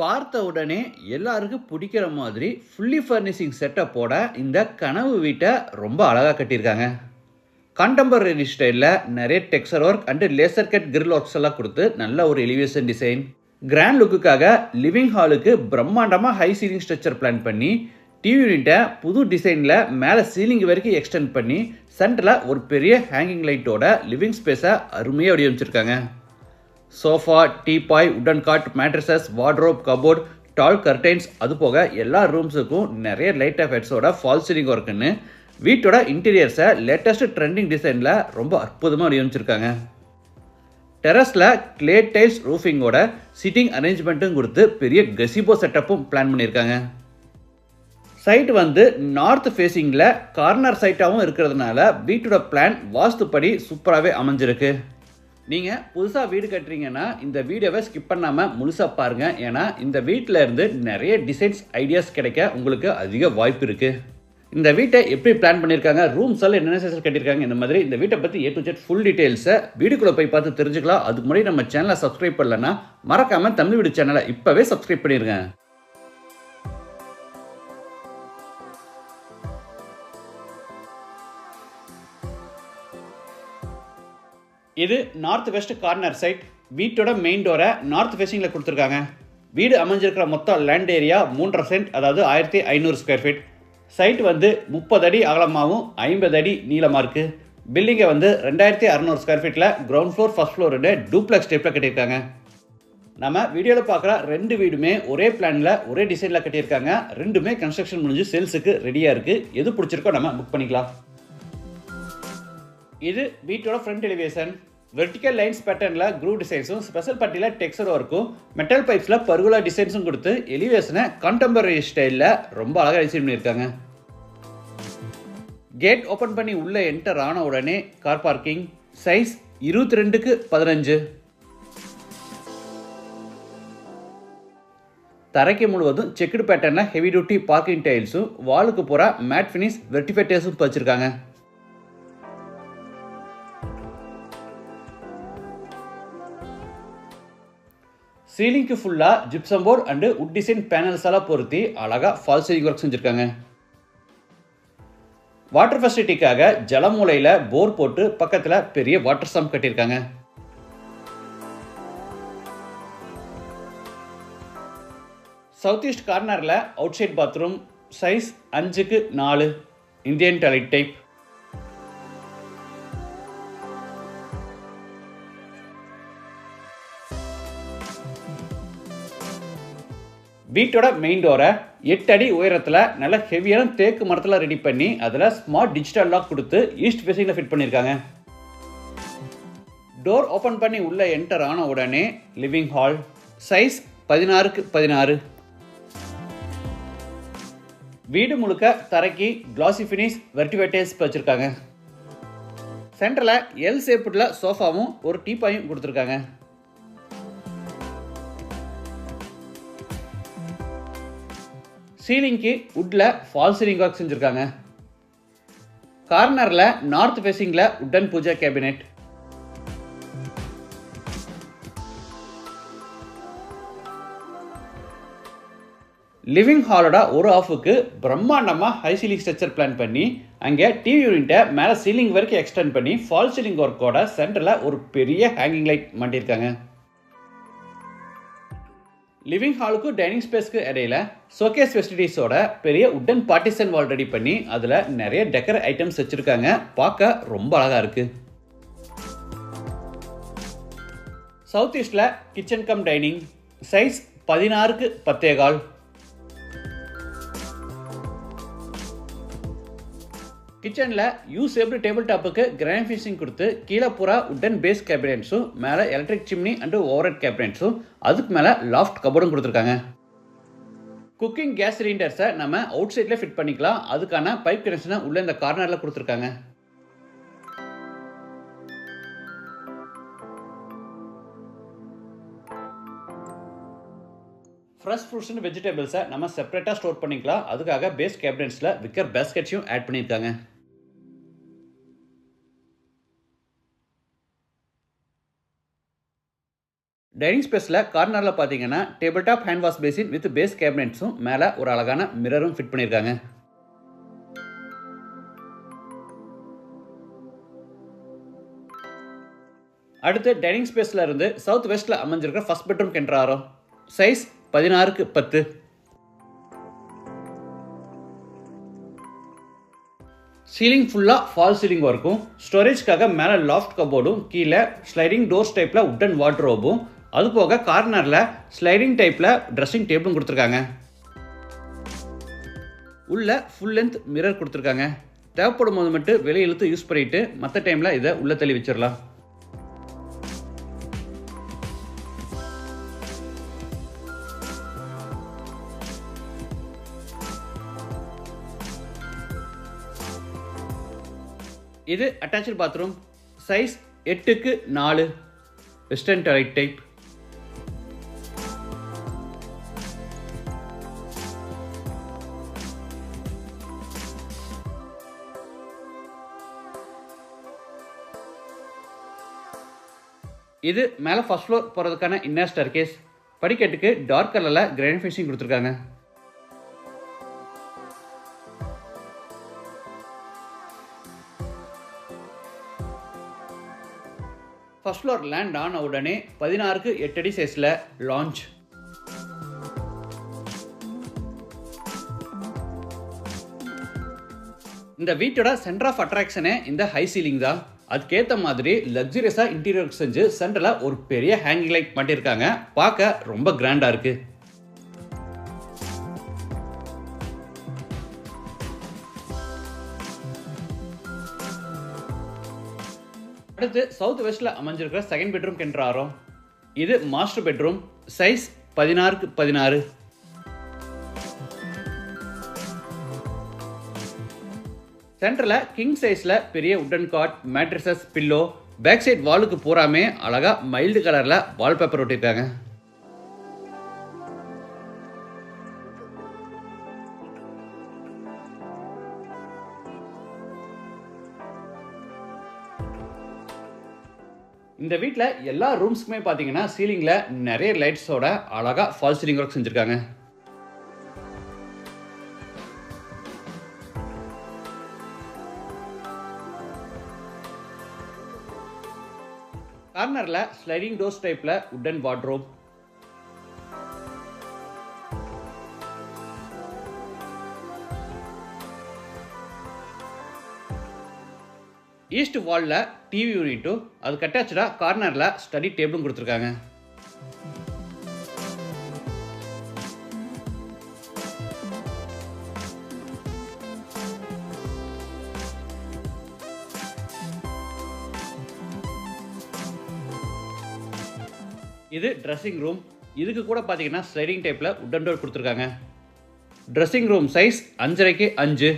பார்த்த உடனே எல்லாருக்கும் பிடிக்கிற மாதிரி ஃபுல்லி ஃபர்னிஷிங் செட்டப்போட இந்த கனவு வீட்டை ரொம்ப அழகாக கட்டியிருக்காங்க. கான்டெம்பரரி ஸ்டைலில் நிறைய texture work and laser cut grill works எல்லாம் கொடுத்து நல்ல ஒரு எலிவேஷன் டிசைன் கிராண்ட் லுக்குக்காக லிவிங் ஹாலுக்கு பிரம்மாண்டமாக ஹை சீலிங் ஸ்ட்ரக்சர் பிளான் பண்ணி டிவி யூனிட்டை புது டிசைனில் மேலே சீலிங் வரைக்கும் எக்ஸ்டெண்ட் பண்ணி சென்டரில் ஒரு பெரிய ஹேங்கிங் லைட்டோட லிவிங் ஸ்பேஸை அருமையாக வடிவமைச்சிருக்காங்க. சோஃபா டீபாய் உடன் cot mattresses wardrobe cupboard tall curtains அது போக எல்லா ரூம்ஸுக்கும் நிறைய லைட் எஃபெக்ட்ஸோட ஃபால் சீலிங் ஒர்க்குன்னு. வீட்டோட இன்டீரியர்ஸை லேட்டஸ்ட் ட்ரெண்டிங் டிசைனில் ரொம்ப அற்புதமாக வடிவமைச்சிருக்காங்க. டெரஸில் கிளே டைல்ஸ் ரூஃபிங்கோட சிட்டிங் அரேஞ்ச்மெண்ட்டும் கொடுத்து பெரிய கசிபோ செட்டப்பும் பிளான் பண்ணியிருக்காங்க. சைட் வந்து நார்த் ஃபேஸிங்கில் கார்னர் சைட்டாகவும் இருக்கிறதுனால வீட்டோட பிளான் வாஸ்துப்படி சூப்பராகவே அமைஞ்சிருக்கு. நீங்கள் புதுசாக வீடு கட்டுறீங்கன்னா இந்த வீடியோவை ஸ்கிப் பண்ணாமல் முழுசாக பாருங்கள் ஏன்னா இந்த வீட்டில் இருந்து நிறைய டிசைன்ஸ் ஐடியாஸ் கிடைக்க உங்களுக்கு அதிக வாய்ப்பு இருக்குது இந்த வீட்டை எப்படி பிளான் பண்ணியிருக்காங்க ரூம்ஸ் எல்லாம் என்னென்ன சைஸில் கட்டியிருக்காங்க? இந்த மாதிரி இந்த வீட்டை பற்றி ஏ டு ஜெட் ஃபுல் டீட்டெயில்ஸை வீடுக்குள்ளே போய் பார்த்து தெரிஞ்சுக்கலாம். அதுக்கு முன்னாடி நம்ம சேனலை சப்ஸ்கிரைப் பண்ணலன்னா மறக்காமல் தமிழ் வீடு சேனலை இப்போவே சப்ஸ்கிரைப் பண்ணிடுங்க இது நார்த் வெஸ்ட் கார்னர் சைட் வீட்டோட மெயின் டோரை நார்த் ஃபேஸிங்கில் கொடுத்துருக்காங்க. வீடு அமைஞ்சிருக்கிற மொத்தம் லேண்ட் ஏரியா மூன்றரை சென்ட் அதாவது ஆயிரத்தி ஐநூறு ஸ்கொயர் ஃபீட் சைட் வந்து முப்பது அடி அகலமாகவும் ஐம்பது அடி நீளமாக இருக்குது பில்டிங்கை வந்து ரெண்டாயிரத்தி அறநூறு ஸ்கொயர் ஃபீட்டில் கிரவுண்ட் ஃப்ளோர் ஃபஸ்ட் ஃப்ளோரோட டூப்ளெக்ஸ் டைப்பில் கட்டியிருக்காங்க. நம்ம வீடியோவில் பார்க்குற ரெண்டு வீடுமே ஒரே பிளானில் ஒரே டிசைனில் கட்டியிருக்காங்க. ரெண்டுமே கன்ஸ்ட்ரக்ஷன் முடிஞ்சு சேல்ஸுக்கு ரெடியாக இருக்குது எது பிடிச்சிருக்கோ நம்ம புக் பண்ணிக்கலாம். இது வீட்டோட ஃப்ரண்ட் எலிவேஷன் வெர்டிக்கல் லைன்ஸ் பேட்டர்னில் க்ரூ டிசைன்ஸும் ஸ்பெஷல் பட்டியில் டெக்ஸ்டர் ஒர்க்கும் மெட்டல் பைப்ஸில் பர்குலா டிசைன்ஸும் கொடுத்து எலிவேஷனை கான்டெம்பரரி ஸ்டைலில் ரொம்ப அழகாக டிசைன் பண்ணியிருக்காங்க. கேட் ஓப்பன் பண்ணி உள்ளே என்டர் ஆன உடனே கார் பார்க்கிங் சைஸ் இருபத்தி ரெண்டுக்கு பதினஞ்சு. தரைக்கு முழுவதும் செக்குடு பேட்டர்னில் ஹெவி டியூட்டி பார்க்கிங் டைல்ஸும் வாலுக்கு போகிற மேட் ஃபினிஷ் வெர்டிஃபைட்டர்ஸும் வச்சுருக்காங்க சீலிங்க்கு ஃபுல்லாக gypsum board and wood design பேனல்ஸெல்லாம் பொருத்தி அழகாக ஃபால் சீலிங் ஒர்க் செஞ்சுருக்காங்க. வாட்டர் ஃபெசிலிட்டிக்காக ஜலமூலையில் போர் போட்டு பக்கத்தில் பெரிய வாட்டர் சம் கட்டியிருக்காங்க. சவுத் ஈஸ்ட் கார்னரில் அவுட் சைட் பாத்ரூம் சைஸ் அஞ்சுக்கு நாலு. இந்தியன் டாய்லெட் டைப் வீட்டோட மெயின் டோரை எட்டு அடி உயரத்தில் நல்ல ஹெவியான தேக்கு மரத்தில் ரெடி பண்ணி அதில் ஸ்மார்ட் டிஜிட்டல் லாக் கொடுத்து ஈஸ்ட் ஃபேஸிங்கில் ஃபிட் பண்ணியிருக்காங்க டோர் ஓப்பன் பண்ணி உள்ளே என்டர் ஆன உடனே லிவிங் ஹால் சைஸ் பதினாறுக்கு பதினாறு. வீடு முழுக்க தரைக்கு கிளாசி ஃபினிஷ் வெர்டிவேட்டேஸ் வச்சுருக்காங்க. சென்டரில் எல் சேப்புட்டில் சோஃபாவும் ஒரு டீப்பாயும் கொடுத்துருக்காங்க. சீலிங்க்கு உட்டில் ஃபால் சீலிங் ஒர்க் செஞ்சுருக்காங்க. கார்னரில் நார்த் ஃபேஸிங்கில் உட்டன் பூஜா கேபினெட் லிவிங் ஹாலோட ஒரு ஆஃபுக்கு பிரம்மாண்டமாக ஹை சீலிங் ஸ்ட்ரக்சர் பிளான் பண்ணி அங்கே டிவி யூனிட்டை மேலே சீலிங் வரைக்கும் எக்ஸ்டெண்ட் பண்ணி ஃபால் சீலிங் ஒர்க்கோட சென்டரில் ஒரு பெரிய ஹேங்கிங் லைட் மாட்டியிருக்காங்க லிவிங் ஹாலுக்கும் டைனிங் ஸ்பேஸ்க்கு இடையில ஷோகேஸ் ஃபெசிலிட்டிஸோட பெரிய உட்டன் பார்ட்டிசன் வால் ரெடி பண்ணி அதில் நிறைய டெக்கர் ஐட்டம்ஸ் வச்சுருக்காங்க. பார்க்க ரொம்ப அழகாக இருக்குது சவுத் ஈஸ்டில் கிச்சன் கம் டைனிங் சைஸ் பதினாறுக்கு பத்தேகால். கிச்சனில் யூ ஷேப்டு டேபிள் டாப்புக்கு கிராண்ட் ஃபினிஷிங் கொடுத்து கீழே பூரா உட்டன் பேஸ் கேபினட்ஸும் மேலே எலக்ட்ரிக் சிம்னி அண்டு ஓவர்ஹெட் கேபினட்ஸும் அதுக்கு மேலே லாஃப்ட் கபோர்டும் கொடுத்துருக்காங்க. குக்கிங் கேஸ் சிலிண்டர்ஸை நம்ம அவுட் சைடில் ஃபிட் பண்ணிக்கலாம். அதுக்கான பைப் கனெக்ஷனை உள்ளே இந்த கார்னரில் கொடுத்துருக்காங்க. ஃப்ரெஷ் ஃப்ரூட்ஸ் அண்ட் வெஜிடபிள்ஸை நம்ம செப்பரேட்டாக ஸ்டோர் பண்ணிக்கலாம். அதுக்காக பேஸ் கேபினட்ஸில் விக்கர் பேஸ்கெட்ஸையும் ஆட் பண்ணியிருக்காங்க. டைனிங் ஸ்பேஸில் கார்னரில் பார்த்தீங்கன்னா table top hand wash basin with base கேபினெட்ஸும் மேலே ஒரு அழகான மிரரும் ஃபிட் பண்ணியிருக்காங்க. அடுத்து டைனிங் ஸ்பேஸில் இருந்து சவுத் வெஸ்ட்டில் அமைஞ்சிருக்கிற ஃபர்ஸ்ட் பெட்ரூம் கென்றாரோ சைஸ் பதினாறுக்கு பத்து. சீலிங் ஃபுல்லாக ஃபால் சீலிங் ஒர்க்கும் ஸ்டோரேஜ்க்காக மேலே லாஃப்ட் கபோர்டும் கீழே ஸ்லைடிங் டோர்ஸ் டைப்பில் உட்டன் வாட்ரோபும் அது போக கார்னரில் ஸ்லைடிங் டைப்பில் ட்ரெஸ்ஸிங் டேபிளும் கொடுத்துருக்காங்க. உள்ள ஃபுல் லென்த் மிரர் கொடுத்துருக்காங்க. தேவைப்படும் போது மட்டும் வெளியே இழுத்து யூஸ் பண்ணிவிட்டு மற்ற டைமில் இதை உள்ளே தள்ளி வச்சிடலாம். இது அட்டாச்சு பாத்ரூம் சைஸ் எட்டுக்கு நாலு. வெஸ்டர்ன் டாய்லெட் டைப் இது மேலே ஃபர்ஸ்ட் ஃப்ளோர் போகிறதுக்கான இன்னர் ஸ்டர் கேஸ் படிக்கட்டுக்கு டார்க் கலரில் கிராண்ட் ஃபினிஷிங் கொடுத்துருக்காங்க. ஃபர்ஸ்ட் ஃப்ளோர் லேண்ட் ஆன உடனே பதினாறுக்கு எட்டு அடி சைஸில் லான்ச் இந்த வீட்டோட சென்டர் ஆஃப் அட்ராக்ஷனே இந்த ஹை சீலிங் தான். அதுக்கேற்ற மாதிரி லக்ஸுரியஸாக இன்டீரியர் செஞ்சு சென்டரில் ஒரு பெரிய ஹேங்கிங் லைட் மாட்டியிருக்காங்க பார்க்க ரொம்ப கிராண்டாக இருக்குது அடுத்து சவுத் வெஸ்ட்ல அமைஞ்சிருக்கிற செகண்ட் பெட்ரூம் கென்றாரோ இது மாஸ்டர் பெட்ரூம் சைஸ் பதினாறுக்கு பதினாறு. சென்டரில் கிங் சைஸில் பெரிய wooden cot mattresses pillow back side வாலுக்கு பூராமே அழகா மைல்டு கலரில் வால்பேப்பர் ஒட்டியிருக்காங்க இந்த வீட்டில் எல்லா ரூம்ஸ்க்குமே பார்த்தீங்கன்னா சீலிங்கில் நிறைய லைட்ஸோட அழகாக ஃபால் சீலிங் ஒர்க் செஞ்சுருக்காங்க. கார்னரில் ஸ்லைடிங் டோர்ஸ் டைப்பில் உட்டன் வார்ட்ரோப் ஈஸ்ட் வாலில் டிவி யூனிட்டும் அதுக்கு அட்டாச்சாக கார்னரில் ஸ்டடி டேபிளும் கொடுத்துருக்காங்க. இது ட்ரெஸ்ஸிங் ரூம் இதுக்கு கூட பார்த்தீங்கன்னா ஸ்லைடிங் டைப்பில் உட்டன் டோர் கொடுத்துருக்காங்க. ட்ரெஸ்ஸிங் ரூம் சைஸ் அஞ்சரைக்கு அஞ்சு.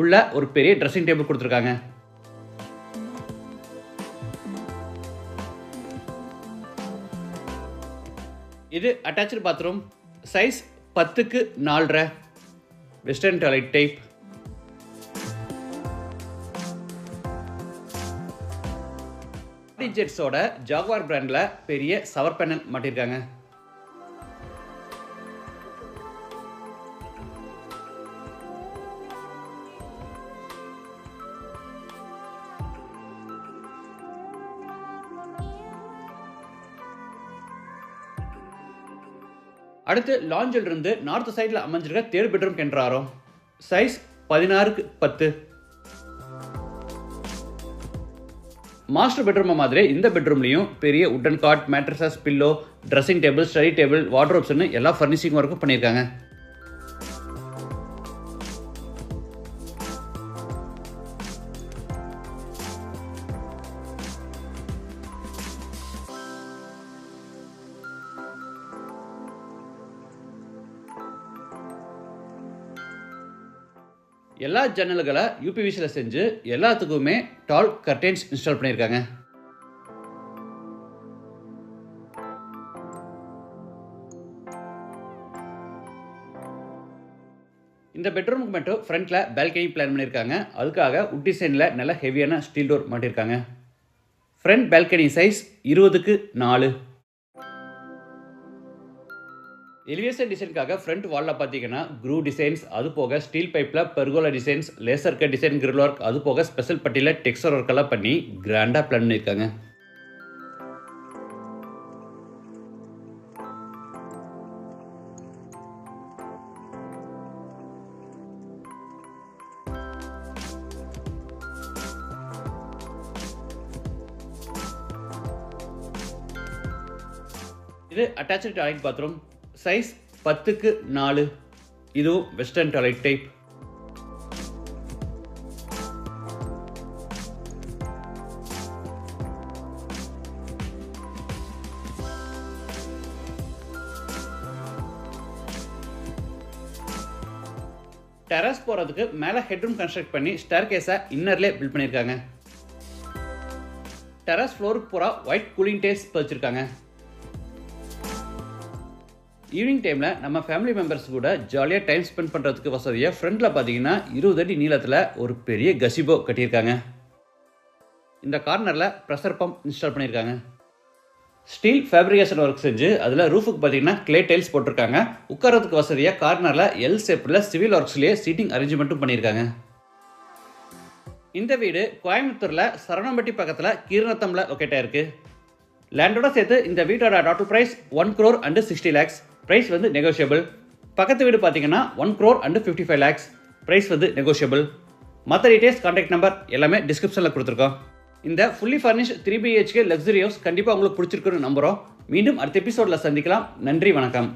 உள்ள ஒரு பெரிய ட்ரெஸ்ஸிங் டேபிள் கொடுத்துருக்காங்க. இது அட்டாச்சு பாத்ரூம் சைஸ் பத்துக்கு நாலரை. வெஸ்டர்ன் டாய்லெட் டைப் ஜெட்ஸோட ஜாகுவார் பிராண்டில் பெரிய சவர் பேனல் மாட்டியிருக்காங்க அடுத்து லாஞ்சில் இருந்து நார்த் சைடில் அமைஞ்சிருக்க தேர்ட் பெட்ரூம் கென்றாரோ சைஸ் பதினாறுக்கு பத்து. மாஸ்டர் பெட்ரூம் மாதிரி இந்த பெட்ரூம்லையும் பெரிய wooden cot mattresses pillow dressing table study table வார்ட்ரோப்ஸ்னு எல்லா ஃபர்னிஷிங் ஒர்க்கும் பண்ணியிருக்காங்க. எல்லா ஜன்னல்களை யூபிவிசியில் செஞ்சு எல்லாத்துக்குமே டால் கர்டைன்ஸ் இன்ஸ்டால் பண்ணியிருக்காங்க. இந்த பெட்ரூமுக்கு மட்டும் ஃப்ரண்ட்டில் பால்கனி பிளான் பண்ணியிருக்காங்க. அதுக்காக உட் டிசைனில் நல்ல ஹெவியான ஸ்டீல் டோர் மாட்டியிருக்காங்க. ஃப்ரண்ட் பால்கனி சைஸ் இருபதுக்கு நாலு. எலிவேஷன் டிசைனுக்காக ஃப்ரண்ட் வாலில் பார்த்தீங்கன்னா க்ரூ டிசைன்ஸ் அது போக ஸ்டீல் பைப்பில் pergola designs laser cut design grill work அது போக ஸ்பெஷல் பட்டியில் டெக்ஸ்டர் ஒர்க் எல்லாம் பண்ணி கிராண்டாக பிளான் பண்ணியிருக்காங்க. இது அட்டாச்சு டாய்லெட் பாத்ரூம் சைஸ் பத்துக்கு நாலு. இதுவும் வெஸ்டர்ன் டாய்லெட் டைப். டெரஸ் போகிறதுக்கு மேலே ஹெட்ரூம் கன்ஸ்ட்ரக்ட் பண்ணி ஸ்டேர் கேஸை இன்னர்லேயே பில்ட் பண்ணியிருக்காங்க டெரஸ் ஃப்ளோருக்கு பூரா ஒயிட் கூலிங் டேஸ் பதிச்சிருக்காங்க. ஈவினிங் டைமில் நம்ம ஃபேமிலி மெம்பர்ஸ் கூட ஜாலியாக டைம் ஸ்பெண்ட் பண்ணுறதுக்கு வசதியாக ஃப்ரண்டில் பார்த்தீங்கன்னா இருபது அடி நீளத்தில் ஒரு பெரிய கசிபோ கட்டியிருக்காங்க. இந்த கார்னரில் ப்ரெஷர் பம்ப் இன்ஸ்டால் பண்ணியிருக்காங்க. ஸ்டீல் ஃபேப்ரிகேஷன் ஒர்க் செஞ்சு அதில் ரூஃபுக்கு பார்த்தீங்கன்னா கிளே டைல்ஸ் போட்டிருக்காங்க. உட்காரத்துக்கு வசதியாக கார்னரில் எல் ஷேப்பில் சிவில் ஒர்க்ஸ்லேயே சீட்டிங் அரேஞ்ச்மெண்ட்டும் பண்ணியிருக்காங்க. இந்த வீடு கோயம்புத்தூரில் சரணம்பட்டி பக்கத்தில் கீரணத்தமில் லொக்கேட் ஆயிருக்கு. லேண்டோட சேர்த்து இந்த வீட்டோட total price one crore and sixty lakhs price வந்து நெகோஷியபிள் பக்கத்து வீடு பார்த்தீங்கன்னா one crore and fifty five lakhs price வந்து நெகோஷியபிள் மற்ற டீட்டெயில்ஸ் கான்டாக்ட் நம்பர் எல்லாமே டிஸ்கிரிப்ஷனில் கொடுத்துருக்கோம். இந்த fully furnish three BHK luxury house கண்டிப்பாக உங்களுக்கு பிடிச்சிருக்குன்னு நம்புகிறோம் மீண்டும் அடுத்த எபிசோடில் சந்திக்கலாம். நன்றி வணக்கம்.